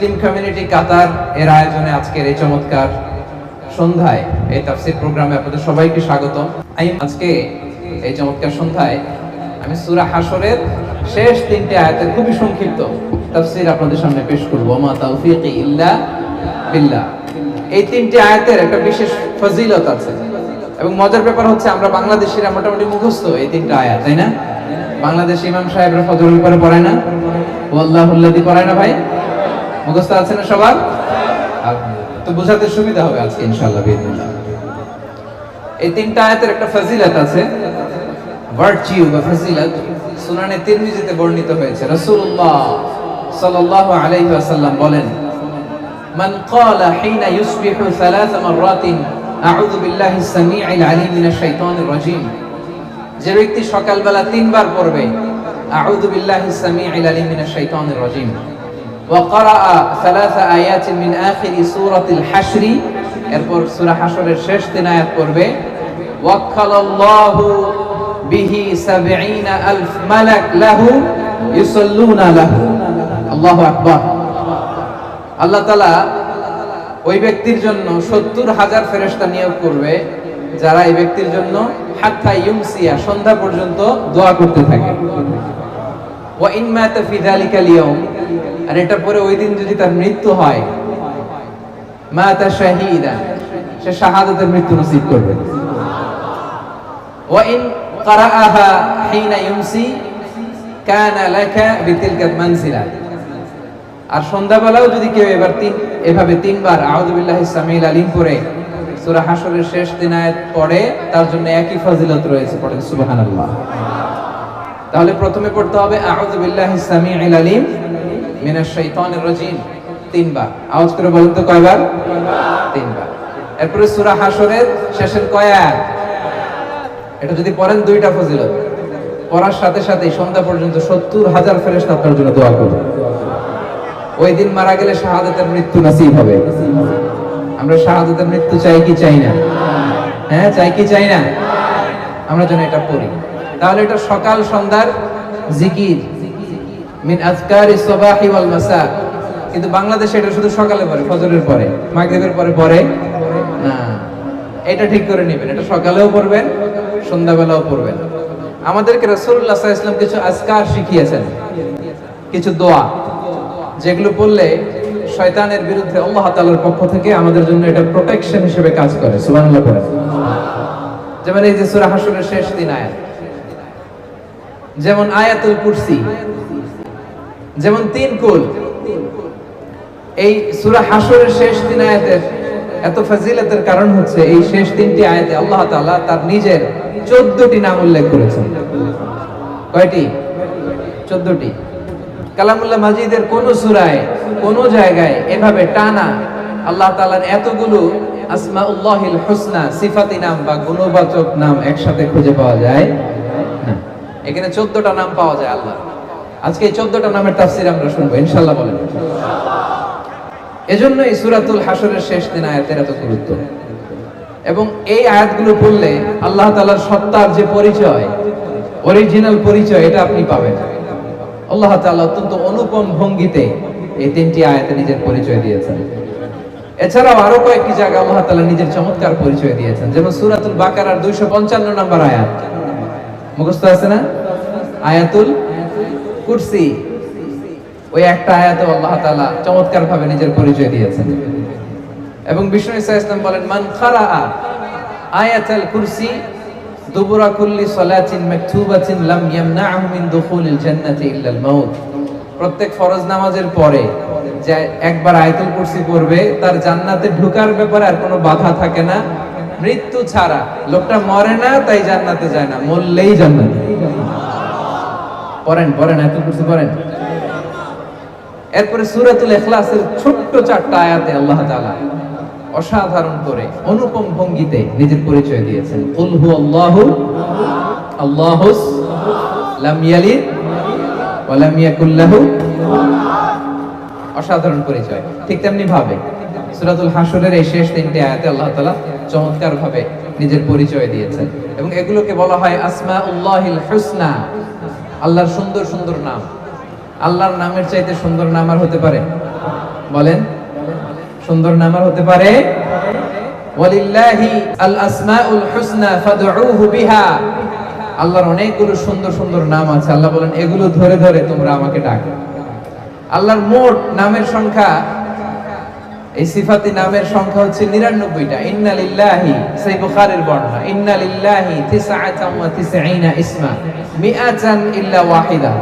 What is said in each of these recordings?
Muslim community কাতার এর আয়োজনে আজকের এই চমৎকার সন্ধ্যায় এই তাফসির প্রোগ্রামে আপনাদের সবাইকে স্বাগত আমি আজকে এই চমৎকার সন্ধ্যায় আমি সূরা হাসরের শেষ তিনটে আয়াতের খুবই সংক্ষিপ্ত তাফসির আপনাদের সামনে পেশ করব। মা তাওফিকি ইল্লা বিল্লাহ। এই তিনটে আয়াতের একটা বিশেষ ফজিলত আছে এবং মজার ব্যাপার হচ্ছে আমরা বাংলাদেশিরা মোটামুটি মুখস্থ এই তিনটা আয়াত, তাই না? বাংলাদেশ ইমাম সাহেবরা ফজরের উপরে পড়ায় না? ওয়াল্লাহুল্লাদি পড়ায় না ভাই? মুখস্থ আছে না সবার? তো বোঝাতে সুবিধা হবে আজকে এই তিনটা আয়াতের একটা আছে। ভার্চিউ বা সুনানে তিরমিজিতে বর্ণিত হয়েছে। রাসূলুল্লাহ সাল্লাল্লাহু আলাইহি ওয়াসাল্লাম বলেন, মান ক্বালা হিনা ইউসবিহু মাররাতিন, আউযু বিল্লাহি সামিউল আলিম মিনাশ শাইতানির যে ব্যক্তি সকালবেলা তিনবার পড়বে, আউযু বিল্লাহি সামিউল আলিম মিনাশ শাইতানির وقرأ ثلاث آيات من آخر سورة الحشر এরপর সূরা হাশরের শেষ তিন আয়াত পড়বে ওয়াক্কালাল্লাহু বিহি 70 আলফ মালাক লাহু ইউসাল্লুনা লাহু আল্লাহু আকবার আল্লাহ তাআলা ওই ব্যক্তির জন্য 70 হাজার ফেরেশতা নিয়োগ করবে যারা এই ব্যক্তির জন্য হাত্তা ইউমসিয়া সন্ধ্যা পর্যন্ত দোয়া করতে থাকে ওয়া ইন মাতা ফি যালিকা লিয়াউম আর এটা পরে ওই দিন যদি তার মৃত্যু হয় মাতা শাহিদা সে শাহাদাতের মৃত্যু নসিব করবে ওয়া ইন قرأها حين يمسي كان لك بتلك المنزلة আর সন্ধ্যাবেলাও যদি কেউ এবার তিন এভাবে তিনবার আউযু বিল্লাহি সামিল আলিম পড়ে সূরা হাশরের শেষ দিন আয়াত পড়ে তার জন্য একই ফজিলত রয়েছে পড়েন সুবহানাল্লাহ তাহলে প্রথমে পড়তে হবে আউযু বিল্লাহি সামিউল আলিম পড়ার সাথে সাথে সন্ধ্যা পর্যন্ত সত্তর হাজার আপনার জন্য দোয়া ওই দিন মারা গেলে শাহাদাতের মৃত্যু নসিব হবে। আমরা শাহাদাতের মৃত্যু চাই কি চাই না? হ্যাঁ চাই কি চাই না? আমরা যেন এটা পড়ি। তাহলে এটা সকাল সন্ধ্যার জিকির। মিন আজকারি সবাহি ওয়াল মাসা কিন্তু বাংলাদেশে এটা শুধু সকালে পড়ে, ফজরের পরে। মাগরিবের পরে পড়ে? না। এটা ঠিক করে নেবেন। এটা সকালেও পড়বেন, সন্ধ্যাবেলাও পড়বেন। আমাদেরকে রাসূলুল্লাহ সাল্লাল্লাহু আলাইহি কিছু আজকার শিখিয়েছেন। কিছু দোয়া। যেগুলো পড়লে শয়তানের বিরুদ্ধে আল্লাহ তাআলার পক্ষ থেকে আমাদের জন্য এটা প্রোটেকশন হিসেবে কাজ করে। সুবহানাল্লাহ পড়ে যেমন এই যে সূরা হাশরের শেষ দিন আয়াত। যেমন আয়াতুল কুরসি। যেমন তিন কুল। এই সূরা হাশরের শেষ তিন আয়াতের এত ফজিলতের কারণ হচ্ছে এই শেষ তিনটি আয়াতে আল্লাহ তাআলা তার নিজের 14টি নাম উল্লেখ করেছেন। কয়টি? 14টি কালামুল্লাহ মাজিদের কোন সুরায়, কোন জায়গায় এভাবে টানা আল্লাহ তাআলার এতগুলো আসমাউল্লাহিল হুসনা, সিফাতি নাম বা গুণবাচক নাম একসাথে খুঁজে পাওয়া যায় এখানে 14টা নাম পাওয়া যায় আল্লাহ আজকে 14টা নামের তাফসীর আমরা শুনব, ইনশাআল্লাহ বলেন। এজন্য এই সূরাতুল হাশরের শেষ দিন আয়াতের এত গুরুত্ব। এবং এই আয়াতগুলো পড়লে আল্লাহ তাআলার সত্তার যে পরিচয় অরিজিনাল পরিচয়, এটা আপনি পাবেন। আল্লাহ তাআলা অত্যন্ত অনুপম ভঙ্গিতে এই তিনটি আয়াতে নিজের পরিচয় দিয়েছেন। এছাড়াও আরও কয়েকটি জায়গা আল্লাহ তালা নিজের চমৎকার পরিচয় দিয়েছেন। যেমন সূরাতুল বাকারার 255 নম্বর আয়াত। মুখস্থ আছে না? আয়াতুল কুরসি, ওই একটা আয়াতে আল্লাহ তাআলা চমৎকার ভাবে নিজের পরিচয় দিয়েছেন। এবং বিষ্ণু ইসা ইসলাম বলেন, মান খারা আয়াতুল কুরসি দুবুরা কুল্লি সালাতিন মাকতুবাতিন লাম ইয়ামনাহু মিন দুখুলিল জান্নাতি ইল্লা আল মাউত। প্রত্যেক ফরজ নামাজের পরে যে একবার আয়াতুল কুরসি পড়বে, তার জান্নাতে ঢোকার ব্যাপারে আর কোনো বাধা থাকে না। মৃত্যু ছাড়া, লোকটা মরে না, তাই জান্নাতে যায় না, মরলেই জান্নাতে। পড়েন পড়েন আয়াতুল কুরসি পড়েন। এরপরে সূরাতুল ইখলাসের ছোট্ট চারটা আয়াতে আল্লাহ তাআলা অসাধারণ করে অনুপম ভঙ্গিতে নিজের পরিচয় দিয়েছেন। কুল হু আল্লাহু আল্লাহুস লাম ইয়ালিদ ওয়া লাম ইয়াকুল লাহু অসাধারণ পরিচয়। ঠিক তেমনি ভাবে সূরাতুল হাশরের এই শেষ তিনটি আয়াতে আল্লাহ তাআলা চমৎকার ভাবে নিজের পরিচয় দিয়েছেন। এবং এগুলোকে বলা হয় আসমাউল্লাহিল হুসনা। আল্লাহর সুন্দর সুন্দর নাম। আল্লাহর নামের চাইতে সুন্দর নাম আর হতে পারে? বলেন। সুন্দর নাম আর হতে পারে? ওয়ালিল্লাহি আল আসমাউল হুসনা আল্লাহর অনেকগুলো সুন্দর সুন্দর নাম আছে। আল্লাহ বলেন, এগুলো ধরে ধরে তোমরা আমাকে ডাকো। আল্লাহর মোট নামের সংখ্যা এই সিফাতি নামের সংখ্যা হচ্ছে নিরানব্বইটা। ইন্না লিল্লাহি সেই বুখারের বর্ণনা। ইন্না লিল্লাহি তিসআতাম ওয়া ইসমা। মিআতান ইল্লা ওয়াহিদা।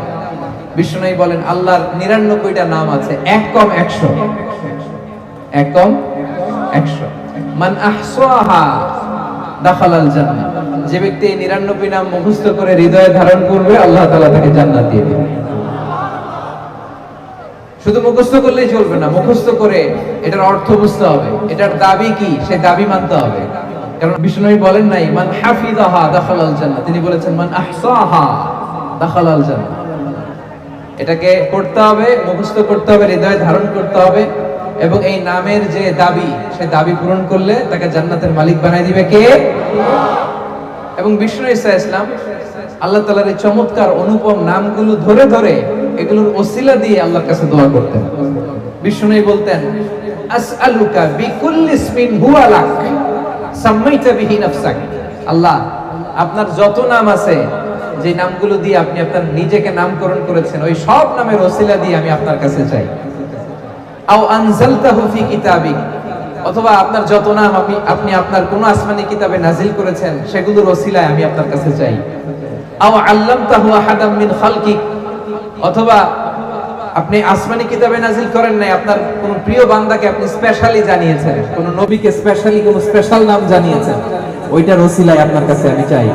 বিষ্ণু বলেন, আল্লাহর নিরানব্বইটা নাম আছে, এক কম একশো। এক কম একশো। মান জান্নাহ। যে ব্যক্তি এই নিরানব্বই নাম মুখস্থ করে হৃদয়ে ধারণ করবে, আল্লাহ তাআলা তাকে জান্নাত দিয়ে দেবে। শুধু মুখস্থ করলেই চলবে না, মুখস্থ করে এটার অর্থ বুঝতে হবে, এটার দাবি কি সে দাবি মানতে হবে। কারণ বিষ্ণু বলেন নাই, মান হাফিজাহা দাখালাল জান্নাহ তিনি বলেছেন, মান আহসাহা দাখালাল জান্নাহ এটাকে পড়তে হবে, মুখস্থ করতে হবে, হৃদয়ে ধারণ করতে হবে, এবং এই নামের যে দাবি সে দাবি পূরণ করলে তাকে জান্নাতের মালিক বানাই দিবে কে? এবং বিষ্ণু ইসা ইসলাম আল্লাহ তালার এই চমৎকার অনুপম নামগুলো ধরে ধরে এগুলোর ওসিলা দিয়ে আল্লাহর কাছে দোয়া করতেন। বিষ্ণু বলতেন আল্লাহ, আপনার যত নাম আছে, যে নামগুলো দিয়ে আপনি আপনার নিজেকে নামকরণ করেছেন, ওই সব নামের ওসিলা দিয়ে আমি আপনার কাছে চাই। আও কিতাবিক, অথবা আপনার যত নাম আপনি আপনি আপনার কোন আসমানি কিতাবে নাজিল করেছেন, সেগুলোর ওসিলায় আমি আপনার কাছে চাই। অথবা আপনি আসমানি কিতাবে নাজিল করেন নাই, আপনার কোন প্রিয় বান্দাকে আপনি স্পেশালি জানিয়েছেন, কোন নবীকে স্পেশালি কোন স্পেশাল নাম জানিয়েছেন আপনার কাছে আমি চাই।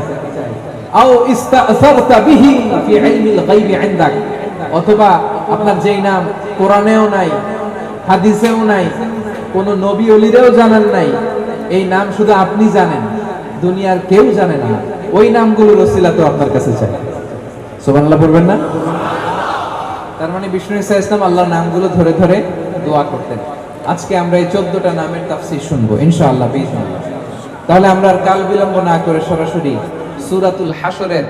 অথবা আপনার যেই নাম কোরআনেও নাই, হাদিসেও নাই, কোন নবী অলিরেও জানেন নাই, এই নাম শুধু আপনি জানেন, দুনিয়ার কেউ জানে না। ওই নামগুলোর ওসিলা তো আপনার কাছে চাই। সুবহানাল্লাহ পড়বেন না? তার মানে বিষ্ণু ইসা ইসলাম আল্লাহর নামগুলো ধরে ধরে দোয়া করতেন। আজকে আমরা এই চোদ্দটা নামের তাফসীর শুনব, ইনশাআল্লাহ বিইজনিল্লাহ তাহলে আমরা আর কাল বিলম্ব না করে সরাসরি সূরাতুল হাসরের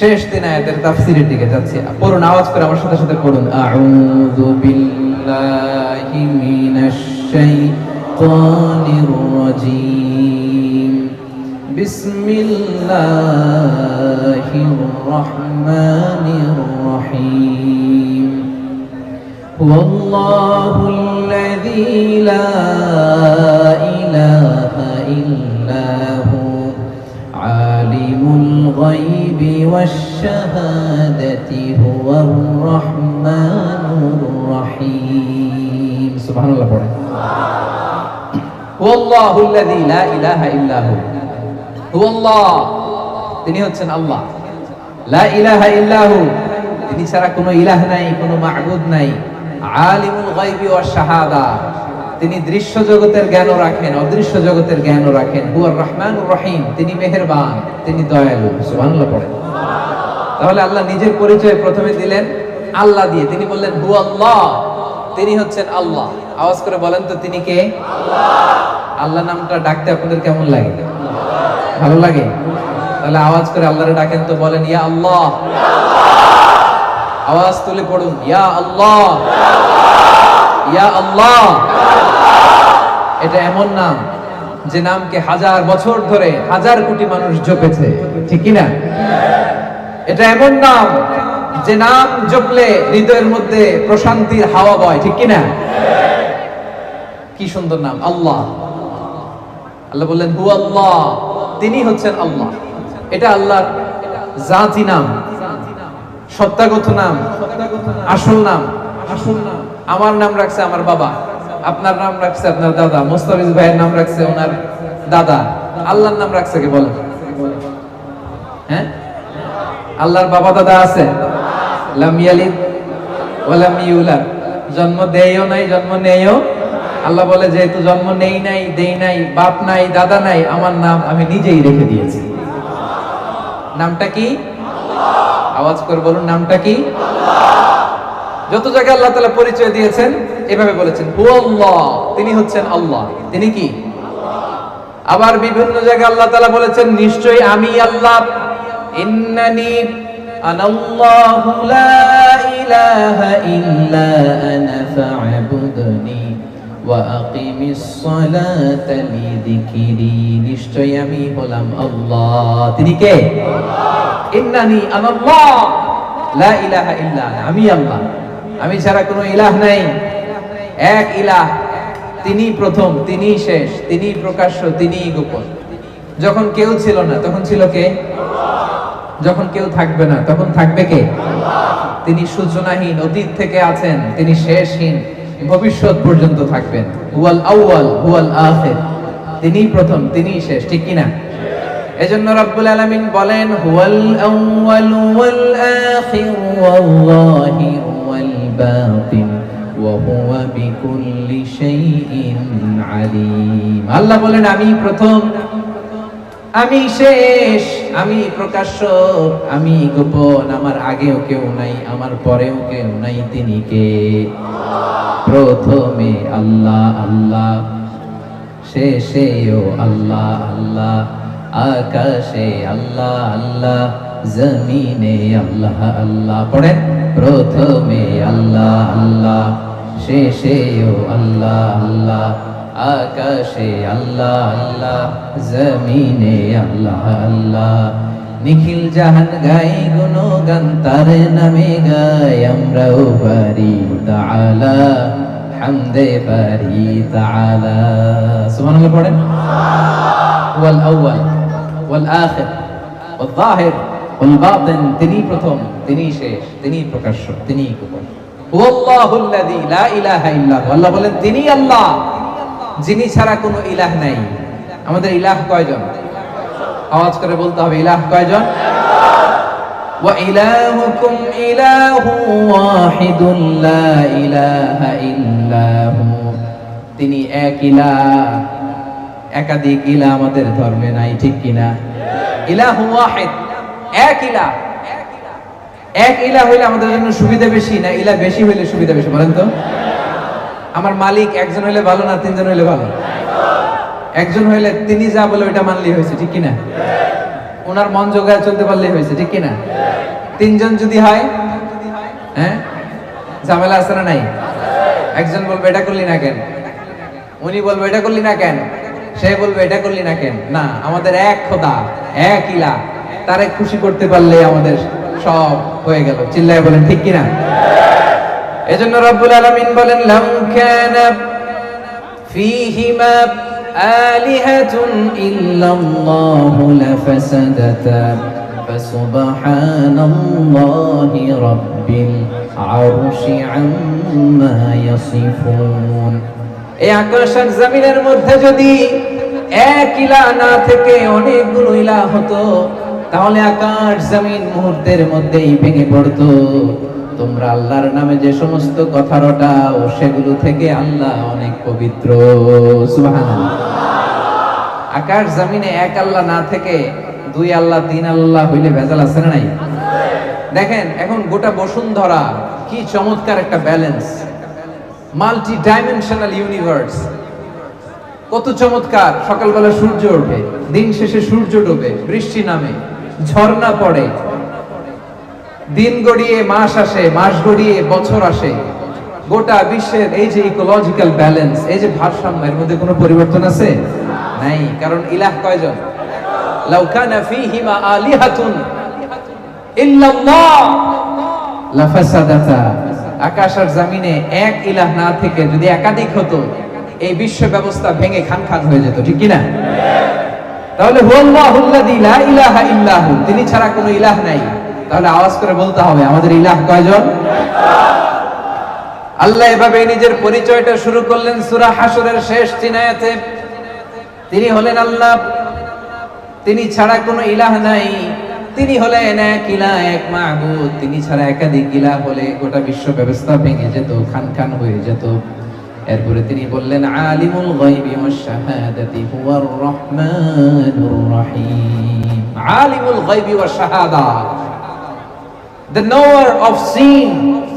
শেষ দিন আয়াতের তাফসীরের দিকে যাচ্ছি। পড়ুন, আওয়াজ করে আমার সাথে সাথে পড়ুন। আউযু বিল্লাহি মিনাশ শাইতানির রাজীম। بسم الله الرحمن الرحيم. والله الذي لا إله إلا هو عالم الغيب والشهادة هو الرحمن الرحيم. سبحان الله. والله الذي لا إله إلا هو. তিনি হচ্ছেন আল্লাহ। লা তিনি ছাড়া কোনো ইলাহ নাই, কোনো মাহবুদ নাই। তিনি দৃশ্য জগতের জ্ঞান রাখেন, অদৃশ্য জগতের জ্ঞান রাখেন। রহমান রহিম, তিনি মেহেরবান, তিনি দয়ালু। পড়েন। তাহলে আল্লাহ নিজের পরিচয় প্রথমে দিলেন, আল্লাহ দিয়ে। তিনি বললেন হু আল্লাহ তিনি হচ্ছেন আল্লাহ। আওয়াজ করে বলেন তো, তিনি কে? আল্লাহ নামটা ডাকতে আপনাদের কেমন লাগে? ভালো লাগে? তাহলে আওয়াজ করে আল্লাহরে ডাকেন তো বলেন, ইয়া আল্লাহ। আওয়াজ তুলে পড়ুন, ইয়া আল্লাহ। ইয়া আল্লাহ। এটা এমন নাম যে নামকে হাজার বছর ধরে হাজার কোটি মানুষ জপেছে, ঠিক না? এটা এমন নাম যে নাম জপলে হৃদয়ের মধ্যে প্রশান্তির হাওয়া বয়, ঠিক কি না? কি সুন্দর নাম, আল্লাহ। আল্লাহ বললেন হু আল্লাহ তিনি হচ্ছেন আল্লাহ। এটা আল্লাহর জাতি নাম, সত্যাগত নাম, আসল নাম। আসল নাম আমার নাম রাখছে আমার বাবা, আপনার নাম রাখছে আপনার দাদা, মোস্তাফিজ ভাইয়ের নাম রাখছে ওনার দাদা। আল্লাহর নাম রাখছে কে বলেন? হ্যাঁ? আল্লাহর বাবা দাদা আছে? লাম ইউলাদ। জন্ম দেয়ও নাই, জন্ম নেয়ও আল্লাহ বলে, যেহেতু জন্ম নেই নাই, দেই নাই, বাপ নাই, দাদা নাই, আমার নাম আমি নিজেই রেখে দিয়েছি। নামটা কি? আওয়াজ করে বলুন, নামটা কি? যত জায়গায় আল্লাহ তালা পরিচয় দিয়েছেন, এভাবে বলেছেন তিনি হচ্ছেন আল্লাহ। তিনি কি? আবার বিভিন্ন জায়গায় আল্লাহ তালা বলেছেন, নিশ্চয়ই আমি আল্লাহ। ইন্নানি নিশ্চয় আমি হলাম আল্লাহ। তিনি কে? ইন্নানি আনাল্লাহ লা ইলাহা ইল্লা। আমি আল্লাহ। আমি ছাড়া কোনো ইলাহ নাই। এক ইলাহ। তিনি প্রথম, তিনি শেষ, তিনি প্রকাশ্য, তিনি গোপন। যখন কেউ ছিল না, তখন ছিল কে? যখন কেউ থাকবে না, তখন থাকবে কে? তিনি সূচনাহীন, অতীত থেকে আছেন, তিনি শেষহীন। ভবিষ্যৎ পর্যন্ত থাকবেন। হুয়াল আউয়াল, হুয়াল আখির। তিনি প্রথম তিনি শেষ, ঠিক কিনা? এজন্য রব্বুল আলামিন বলেন, হুয়াল আউয়াল ওয়াল আখির ওয়াল যাহির ওয়াল বাতিন, ওয়া হুয়া বিকুল্লি শাইইন আলিম। আল্লাহ বলেন আমি প্রথম। আমি শেষ, আমি প্রকাশ্য, আমি গোপন, আমার আগেও কেউ নাই, আমার পরেও কেউ নাই, তিনি কে? প্রথমে আল্লাহ আল্লাহ, শেষেও আল্লাহ আল্লাহ, আকাশে আল্লাহ আল্লাহ, জমিনে আল্লাহ আল্লাহ, পড়েন। প্রথমে আল্লাহ আল্লাহ, শেষেও আল্লাহ আল্লাহ আকাশে আল্লাহ আল্লাহ, জমিনে আল্লাহ আল্লাহ। নিখিল জাহান গাই গুনো গান তার নামে গাই আমরাও পারি তাআলা, হামদে পারি তাআলা। সুবহানাল্লাহ পড়েন। ওয়াল আউয়াল, ওয়াল আখির, ওয়াল যাহির ওয়াল বাতিন, তিনি প্রথম, তিনি শেষ, তিনি প্রকাশ্য, তিনি গোপন। হুয়াল্লাহুল্লাযী লা ইলাহা ইল্লাহু আল্লাহ বলেন, তিনি আল্লাহ। যিনি ছাড়া কোনো ইলাহ নাই। আমাদের ইলাহ কয়জন? আওয়াজ করে বলতে হবে, ইলাহ কয়জন? ওয়াহিদুন লা ইলাহা ইল্লাহু। তিনি এক ইলাহ, একাধিক ইলাহ আমাদের ধর্মে নাই, ঠিক কিনা ইলাহু ওয়াহিদ, এক ইলাহ। এক ইলাহ হইলে আমাদের জন্য সুবিধা বেশি না ইলা বেশি হইলে সুবিধা বেশি, বলেন তো? আমার মালিক একজন হইলে ভালো না তিনজন হইলে ভালো? একজন হইলে তিনি যা বলে ওইটা মানলেই হয়েছে, ঠিক কিনা? ওনার মন জোগায় চলতে পারলেই হয়েছে, ঠিক কিনা? তিনজন যদি হয় হ্যাঁ? ঝামেলা আছে না নাই? একজন বলবে, এটা করলি না কেন? উনি বলবে, এটা করলি না কেন? সে বলবে, এটা করলি না কেন? না, আমাদের এক খোদা, এক ইলা। তারে খুশি করতে পারলে আমাদের সব হয়ে গেল। চিল্লায় বলেন, ঠিক কিনা? এজন্য রব্বুল আলামিন বলেন, লাম কানা ফীহিমা আলিহাতুন ইল্লাল্লাহু লাফাসাদাতা, ফাসুবহানাল্লাহি রাব্বিল আরশি আম্মা ইয়াসিফুন। এই আকাশ জমিনের মধ্যে যদি এক ইলা না থেকে অনেকগুলো ইলা হতো, তাহলে আকাশ জমিন মুহূর্তের মধ্যেই ভেঙে পড়তো। তোমরা আল্লাহর নামে যে সমস্ত কথা রটাও সেগুলো থেকে আল্লাহ অনেক পবিত্র। আকাশ জমিনে এক আল্লাহ না থেকে দুই আল্লাহ, তিন আল্লাহ হইলে ভেজাল আছে না নাই? দেখেন, এখন গোটা বসুন্ধরা কি চমৎকার একটা ব্যালেন্স মাল্টি ডাইমেনশনাল ইউনিভার্স কত চমৎকার, সকালবেলা সূর্য ওঠে, দিন শেষে সূর্য ডোবে, বৃষ্টি নামে, ঝর্ণা পড়ে দিন গড়িয়ে মাস আসে, মাস গড়িয়ে বছর আসে। গোটা বিশ্বের এই যে ইকোলজিক্যাল ব্যালেন্স এই যে ভারসাম্য, এর মধ্যে কোনো পরিবর্তন আছে? নাই, কারণ ইলাহ কয়জন? লাউ কানা ফীহিমা আলিহাতুন ইল্লাল্লাহ। লাফাসাদাতা। আকাশ আর জমিনে এক ইলাহ না থেকে যদি একাধিক হতো, এই বিশ্ব ব্যবস্থা ভেঙে খান খান হয়ে যেত, ঠিক কি না তাহলে হুয়াল্লাহুল্লাযী লা ইলাহা ইল্লাহু, তিনি ছাড়া কোনো ইলাহ নাই। তাহলে আওয়াজ করে বলতে হবে, আমাদের ইলাহ কয়জন? আল্লাহ এভাবে নিজের পরিচয়টা শুরু করলেন সূরা হাসরের শেষ তিন আয়াতে তিনি হলেন আল্লাহ। তিনি ছাড়া কোনো ইলাহ নাই। তিনি হলেন এক ইলাহ, এক মাহবুদ। তিনি ছাড়া একাধিক ইলাহ হলে গোটা বিশ্ব ব্যবস্থা ভেঙে যেত, খান খান হয়ে যেত। এরপরে তিনি বললেন, আলিমুল গায়বি ওয়াশ শাহাদাতি হুয়ার রহমানুর রহিম। আলিমুল গায়বি ওয়াশ শাহাদা। The knower of seen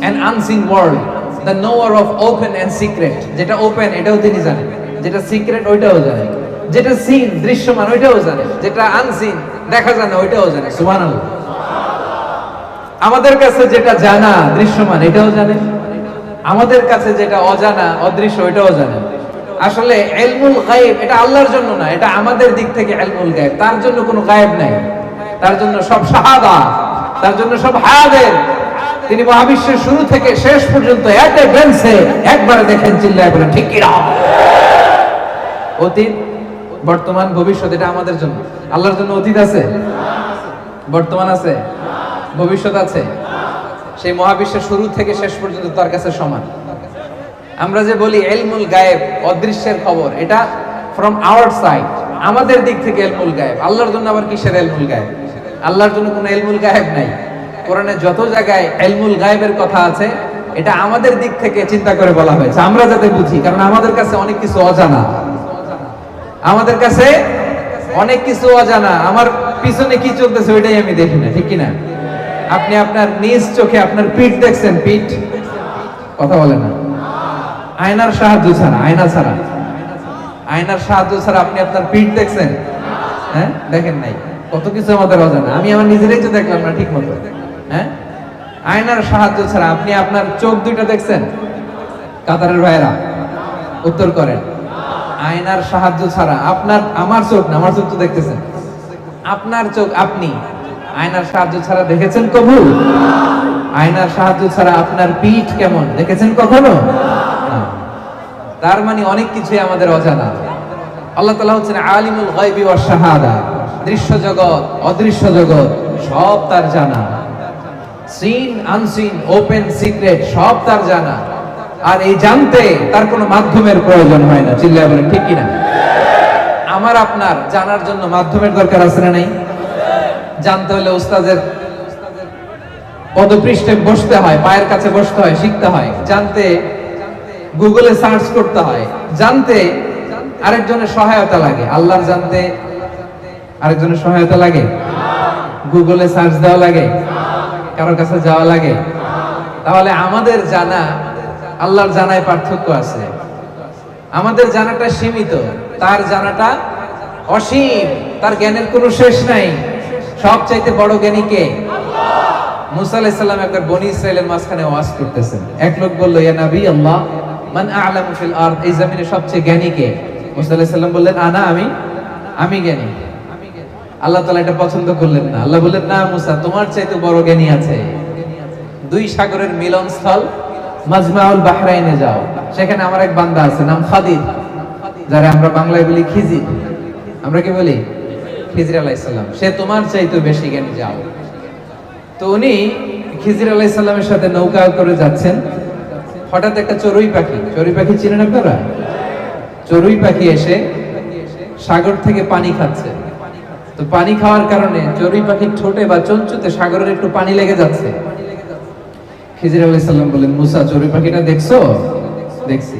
and unseen world. The knower of open and secret. যেটা ওপেন এটাও তিনি জানেন। যেটা সিক্রেট ওইটাও জানেন। যেটা সিন দৃশ্যমান, ওইটাও জানেন। যেটা আনসিন দেখা যায় ওইটাও জানে সুবহানাল্লাহ। আমাদের কাছে যেটা জানা, দৃশ্যমান, এটাও জানে আমাদের কাছে যেটা অজানা, অদৃশ্য, ওইটাও জানেন। আসলে এলমুল গায়েব, এটা আল্লাহর জন্য না, এটা আমাদের দিক থেকে এলমুল গায়েব। তার জন্য কোনো গায়েব নাই। তার জন্য সব শাহাদা। তার জন্য সব হায়াদের তিনি মহাবিশ্বের শুরু থেকে শেষ পর্যন্ত এট একবারে দেখেন চিল্লায় বলেন, ঠিক কি অতীত, বর্তমান, ভবিষ্যৎ, এটা আমাদের জন্য। আল্লাহর জন্য অতীত আছে? বর্তমান আছে? ভবিষ্যৎ আছে? সেই মহাবিশ্বের শুরু থেকে শেষ পর্যন্ত তার কাছে সমান। আমরা যে বলি এলমুল গায়েব, অদৃশ্যের খবর, এটা ফ্রম আওয়ার সাইড আমাদের দিক থেকে এলমুল গায়েব। আল্লাহর জন্য আবার কিসের এলমুল গায়েব? আল্লাহর জন্য কোনো এলমুল গায়েব নাই। কোরআনে যত জায়গায় এলমুল গায়েবের কথা আছে, এটা আমাদের দিক থেকে চিন্তা করে বলা হয়েছে। আমরা যাতে বুঝি, কারণ আমাদের কাছে অনেক কিছু অজানা। আমাদের কাছে অনেক কিছু অজানা। আমার পিছনে কি চলতেছে ওইটাই আমি দেখি না, ঠিক কিনা? আপনি আপনার নিজ চোখে আপনার পিঠ দেখছেন, পিঠ? কথা বলে না। আয়নার সাহায্য ছাড়া, আয়না ছাড়া। আয়নার সাহায্য ছাড়া আপনি আপনার পিঠ দেখছেন? হ্যাঁ? দেখেন নাই। কত কিছু আমাদের অজানা। আমি আমার নিজেরাই তো দেখলাম না ঠিক মতো হ্যাঁ? আয়নার সাহায্য ছাড়া আপনি আপনার চোখ দুইটা দেখছেন? কাতারের ভাইরা উত্তর করেন। আয়নার সাহায্য ছাড়া আপনার, আমার চোখ আমার চোখ তো দেখতেছেন। আপনার চোখ আপনি। আয়নার সাহায্য ছাড়া দেখেছেন কবু? আয়নার সাহায্য ছাড়া আপনার পিঠ কেমন? দেখেছেন কখনো? তার মানে অনেক কিছুই আমাদের অজানা। আল্লাহ তাআলা হচ্ছেন আলিমুল গায়বি ওয়াস শাহাদা। দৃশ্য জগৎ, অদৃশ্য জগৎ, সব তার জানা। সিন আনসিন ওপেন সিক্রেট সব তার জানা। আর এই জানতে তার কোনো মাধ্যমের প্রয়োজন হয় না। চিল্লায় বলেন, ঠিক কিনা? আমার, আপনার জানার জন্য মাধ্যমের দরকার আছে না নাই? জানতে হলে উস্তাদের পদপৃষ্ঠে বসতে হয়, পায়ের কাছে বসতে হয়, শিখতে হয়। জানতে গুগলে সার্চ করতে হয়। জানতে আরেকজনের সহায়তা লাগে। আল্লাহর জানতে আরেকজনের সহায়তা লাগে? গুগলে সার্চ দেওয়া লাগে? কারোর কাছে যাওয়া লাগে? তাহলে আমাদের জানা, আল্লাহর জানায় পার্থক্য আছে। আমাদের জানাটা সীমিত, তার জানাটা অসীম, তার জ্ঞানের কোনো শেষ নাই। সবচাইতে বড় জ্ঞানী কে? মুসা আলাইহিস একবার বনি ইসরাইলের মাঝখানে ওয়াজ করতেছেন। এক লোক বলল, ইয়া আল্লাহ, মান আ'লামু ফিল এই জমিনে সবচেয়ে জ্ঞানী কে? মুসা আলাইহিস সালাম বললেন, আনা, আমি আমি জ্ঞানী। আল্লাহ তালা এটা পছন্দ করলেন না। আল্লাহ বললেন, না মুসা, তোমার চাইতে বড় জ্ঞানী আছে। দুই সাগরের মিলনস্থল মাজমাউল বাহরাইনে যাও। সেখানে আমার এক বান্দা আছে, নাম খাদির, যারা আমরা বাংলায় বলি খিজির। আমরা কি বলি? খিজির আলাইসাল্লাম সে তোমার চাইতে বেশি জ্ঞানী, যাও। তো উনি খিজির আলাইসাল্লামের সাথে নৌকা করে যাচ্ছেন। হঠাৎ একটা চড়ুই পাখি চড়ুই পাখি চিনেন আপনারা? চড়ুই পাখি এসে সাগর থেকে পানি খাচ্ছে। তো পানি খাওয়ার কারণে চড়ুই পাখির ঠোঁটে বা চঞ্চুতে সাগরের একটু পানি লেগে যাচ্ছে। খিজির আলাইহিস সালাম বলেন মুসা, চড়ুই পাখিটা দেখছ? দেখছি।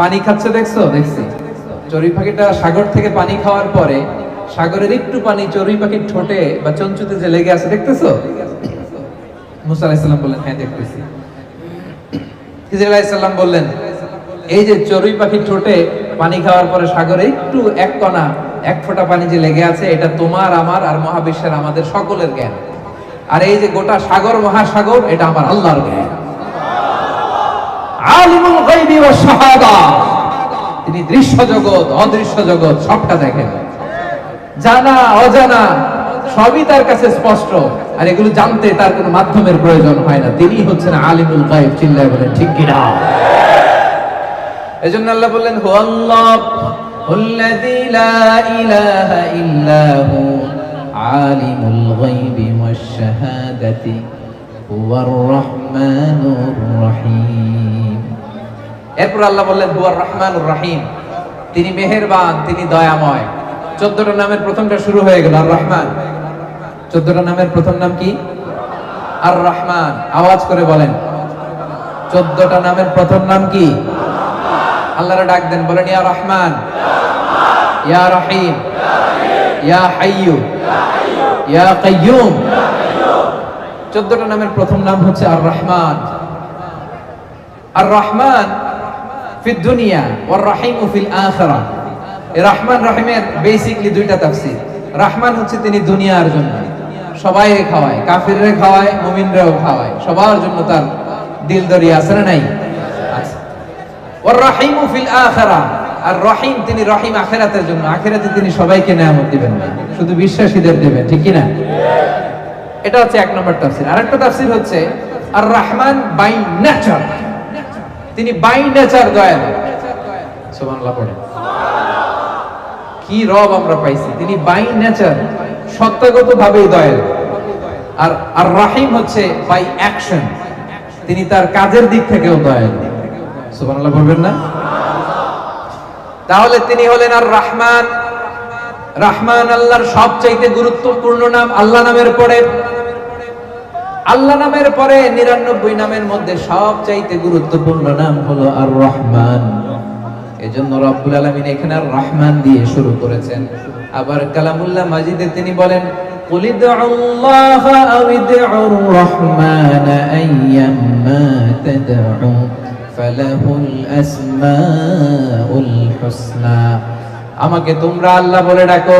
পানি খাচ্ছে, দেখছ? দেখছি। চড়ুই পাখিটা সাগর থেকে পানি খাওয়ার পরে সাগরের একটু পানি চড়ুই পাখির ঠোঁটে বা চঞ্চুতে যে লেগে আছে, দেখতেছো? মুসা আলাইহিস সালাম বললেন হ্যাঁ দেখতেছি। খিজির আলাইহিস সালাম বললেন, এই যে চড়ুই পাখির ঠোঁটে পানি খাওয়ার পরে সাগরে একটু এক কণা এক ফোঁটা পানি যে লেগে আছে, এটা তোমার, আমার আর মহাবিশ্বের আমাদের সকলের জ্ঞান। আর এই যে গোটা সাগর, মহাসাগর, এটা আমার আল্লাহর জ্ঞান। তিনি দৃশ্য জগৎ, অদৃশ্য জগৎ, সবটা দেখেন। জানা, অজানা, সবই তার কাছে স্পষ্ট। আর এগুলো জানতে তার কোনো মাধ্যমের প্রয়োজন হয় না। তিনি হচ্ছেন আলিমুল গায়ব, চিল্লায় বলেন, ঠিক কিনা? এজন্য আল্লাহ বললেন হু আল্লাহ الذي لا إله إلا هو عالم الغيب والشهادة هو الرحمن الرحيم এরপর আল্লাহ বললেন হুয়ার রহমানুর রাহিম তিনি মেহেরবান তিনি দয়াময় চোদ্দটা নামের প্রথমটা শুরু হয়ে গেল আর রহমান চোদ্দটা নামের প্রথম নাম কি আর রহমান আওয়াজ করে বলেন চোদ্দটা নামের প্রথম নাম কি আল্লাহরা ডাক দেন বলেন ইয়া রহমান ইয়া রহিম ইয়া হাইয়ু ইয়া কাইয়ুম চোদ্দটা নামের প্রথম নাম হচ্ছে আর রহমান আর রহমান ফিদ দুনিয়া, ওয়ার রহিম ফিল আখিরা। রহমান রহিমের বেসিকলি দুইটা তাফসীর। রহমান হচ্ছে তিনি দুনিয়ার জন্য। সবাই খাওয়ায়, কাফিররে খাওয়ায়, মুমিনরাও খাওয়ায়। সবার জন্য তার দিল দরিয়া আছে না নাই? ওর রাহিমু ফিল আখিরা। আর রহিম, তিনি রহিম আখিরাতের জন্য। আখিরাতে তিনি সবাইকে নিয়ামত দিবেন না শুধু বিশ্বাসীদের দিবেন, ঠিক কি না এটা হচ্ছে এক নম্বর তাফসীর। আরেকটা তাফসীর হচ্ছে আর রহমান বাই নেচার। তিনি বাই নেচার দয়ালু। সুবহানাল্লাহ পড়ে। কি রব আমরা পাইছি। তিনি বাই নেচার সত্তাগত ভাবেই দয়ালু। আর আর রাহিম হচ্ছে বাই অ্যাকশন। তিনি তার কাজের দিক থেকেও দয়ালু। সুবহানাল্লাহ বলবেন না? তাহলে তিনি হলেন আর রহমান রহমান আল্লাহর সবচাইতে গুরুত্বপূর্ণ নাম আল্লাহ নামের পরে আল্লাহ নামের পরে নিরানব্বই নামের মধ্যে সবচাইতে গুরুত্বপূর্ণ নাম হলো আর রহমান এজন্য রব্বুল আলামিন এখানে আর রহমান দিয়ে শুরু করেছেন আবার কালামুল্লাহ মাজিদে তিনি বলেন قل ادعوا الله أو ادعوا الرحمن أيما تدعوا فله الأسماء الحسنى আমাকে তোমরা আল্লাহ বলে ডাকো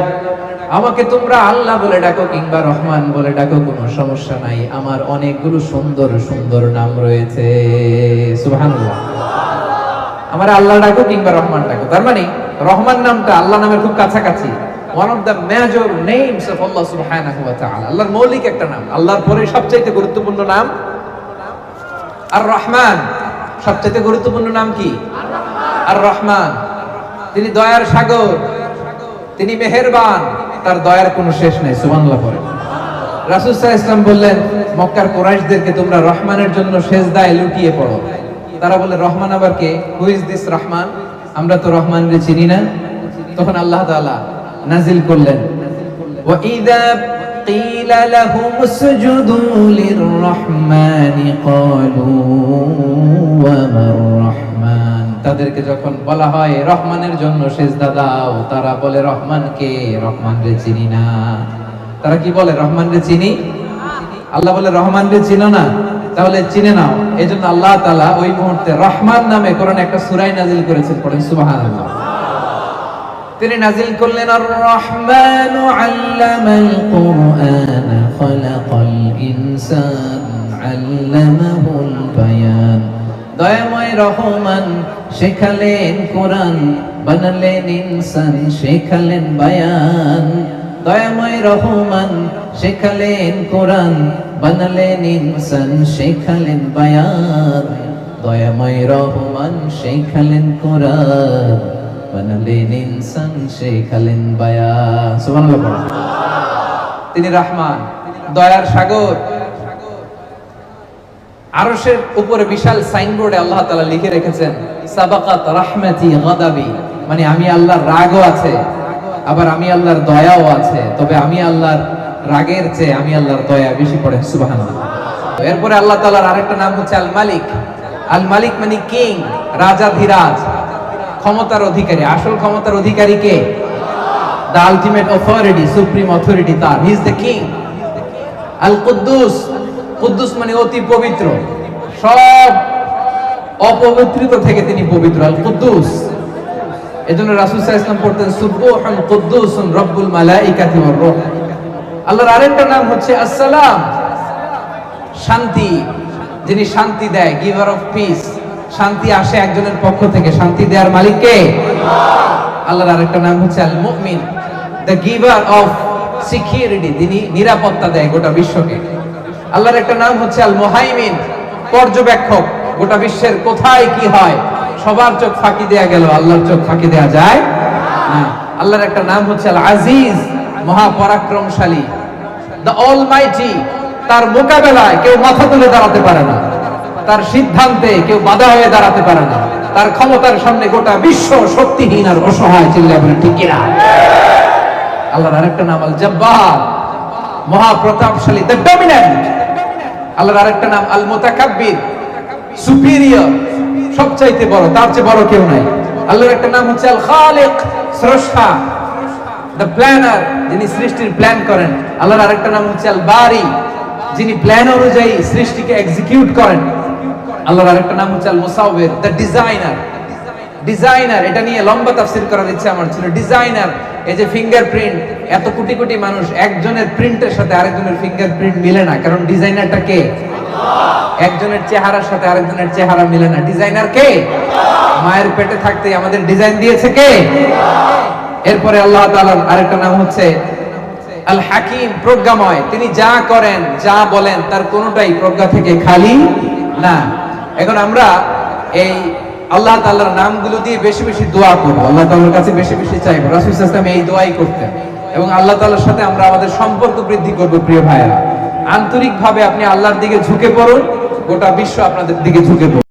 আমাকে তোমরা আল্লাহ বলে ডাকো কিংবা রহমান বলে ডাকো কোনো সমস্যা নাই আমার অনেকগুলো সুন্দর সুন্দর নাম রয়েছে সুবহানাল্লাহ আমার আল্লাহ ডাকো কিংবা রহমান ডাকো তার মানে রহমান নামটা আল্লাহ নামের খুব কাছাকাছি one of the major names of Allah সুবহানাহু ওয়া তাআলা আল্লাহর মৌলিক একটা নাম আল্লাহর পরে সবচেয়ে গুরুত্বপূর্ণ নাম আর রহমান সবচেয়ে গুরুত্বপূর্ণ নাম কি? আর রহমান তিনি দয়ার সাগর। তিনি মেহেরবান। তার দয়ার কোনো শেষ নেই, সুবহানাল্লাহ পরে আলাইহি ইসলাম বললেন, মক্কার কুরাইশদেরকে তোমরা রহমানের জন্য সেজদায় লুটিয়ে পড়ো। তারা বলে রহমান আবার কে? হু ইজ দিস রহমান? আমরা তো রহমানকে চিনি না। তখন আল্লাহ তাআলা নাজিল করলেন। قيل لهم اسجدوا للرحمن قالوا وما الرحمن তাদেরকে যখন বলা হয় রহমানের জন্য সেজদা দাও তারা বলে রহমান কে রহমান রে চিনি না তারা কি বলে রহমান রে চিনি আল্লাহ বলে রহমান রে চিনো না তাহলে চিনে নাও এই জন্য আল্লাহ তালা ওই মুহূর্তে রহমান নামে কোরআন একটা সুরাই নাজিল করেছেন পড়েন সুবাহান তিনি নাজিল করলেন আর রহমান আল্লামাল কুরআন, খলাকাল ইনসান, আল্লামাহুল বায়ান। দয়াময় রহমান, শেখালেন কোরআন, বানালেন ইনসান, শেখালেন বায়ান। দয়াময় রহমান, শেখালেন কোরআন, বানালেন ইনসান, শেখালেন বায়ান। দয়াময় রহমান, শেখালেন কোরআন। তিনি রহমান, দয়ার সাগর। আরশের উপরে বিশাল সাইনবোর্ডে আল্লাহ তাআলা লিখে রেখেছেন, সাবাকাত রাহমাতি গাদাবি। মানে আমি আল্লাহর রাগও আছে, আবার আমি আল্লাহর দয়াও আছে, তবে আমি আল্লাহর রাগের চেয়ে আমি আল্লাহর দয়া বেশি পড়েন সুবহানাল্লাহ। এরপরে আল্লাহ তাআলার আরেকটা নাম হচ্ছে আল মালিক। আল মালিক মানে কিং, রাজা ধীরাজ। ক্ষমতার অধিকারী। আসল ক্ষমতার অধিকারী কে? The ultimate authority supreme authority তার হি ইজ দ্য কিং আল কুদ্দুস কুদ্দুস মানে অতি পবিত্র। সব অপবিত্রিত থেকে তিনি পবিত্র। আল কুদ্দুস এজন্য রাসূল সাল্লাল্লাহু আলাইহি ওয়াসাল্লাম পড়তেন, সুবহান কুদ্দুসুন রব্বুল মালাইকাতি ওয়ার রূহ। আল্লাহর আরেকটা নাম হচ্ছে আসসালাম। শান্তি। যিনি শান্তি দেয়, গিভার অফ পিস। শান্তি আসে একজনের পক্ষ থেকে। শান্তি দেওয়ার মালিক কে? আল্লাহর আরেকটা নাম হচ্ছে আল মুমিন দ্য গিভার অফ সিকিউরিটি তিনি নিরাপত্তা দেয় গোটা বিশ্বকে। আল্লাহর একটা নাম হচ্ছে আল মোহাইমিন পর্যবেক্ষক। গোটা বিশ্বের কোথায় কি হয়, সবার চোখ ফাঁকি দেয়া গেল, আল্লাহর চোখ ফাঁকি দেয়া যায় না। আল্লাহর একটা নাম হচ্ছে আল আজিজ মহাপরাক্রমশালী। দ্য অল মাইটি তার মোকাবেলায় কেউ মাথা তুলে দাঁড়াতে পারে না। তার সিদ্ধান্তে কেউ বাধা হয়ে দাঁড়াতে পারে না। তার ক্ষমতার সামনে গোটা বিশ্ব শক্তিহীন আর অসহায় চিল্লায় বলে, ঠিক কিনা? আল্লাহর আরেকটা নাম আল জব্বার মহাপ্রতাপশালী দ্য ডমিনেন্ট আল্লাহর আরেকটা নাম আল মুতাকাব্বির সুপিরিয়র সবচাইতে বড়, তার চেয়ে বড় কেউ নাই। আল্লাহর একটা নাম হচ্ছে আল খালিক স্রষ্টা দ্য প্ল্যানার যিনি সৃষ্টির প্ল্যান করেন। আল্লাহর আরেকটা নাম হচ্ছে আল বারি যিনি প্ল্যান অনুযায়ী সৃষ্টিকে এক্সিকিউট করেন। আল্লাহর আরেকটা নাম হচ্ছে আল মুসাউবির দ্য ডিজাইনার ডিজাইনার এটা নিয়ে লম্বা তাফসির করার ইচ্ছা আমার ছিল। ডিজাইনার এই যে ফিঙ্গারপ্রিন্ট এত কোটি কোটি মানুষ, একজনের প্রিন্টের সাথে আরেকজনের ফিঙ্গারপ্রিন্ট মিলে না। কারণ ডিজাইনারটা কে? একজনের চেহারার সাথে আরেকজনের চেহারা মিলে না। ডিজাইনার কে? মায়ের পেটে থাকতে আমাদের ডিজাইন দিয়েছে কে? এরপরে আল্লাহ তাআলার আরেকটা নাম হচ্ছে আল হাকিম প্রজ্ঞাময়। তিনি যা করেন, যা বলেন, তার কোনোটাই প্রজ্ঞা থেকে খালি না। এখন আমরা এই আল্লাহ তাআলার নামগুলো দিয়ে বেশি বেশি দোয়া করব। আল্লাহ তাল্লার কাছে বেশি বেশি চাইব। রাসুল ইসলাম এই দোয়াই করতেন। এবং আল্লাহ তাল্লার সাথে আমরা আমাদের সম্পর্ক বৃদ্ধি করব, প্রিয় ভাইয়েরা। আন্তরিকভাবে আপনি আল্লাহর দিকে ঝুঁকে পড়ুন, গোটা বিশ্ব আপনাদের দিকে ঝুঁকে পড়ুন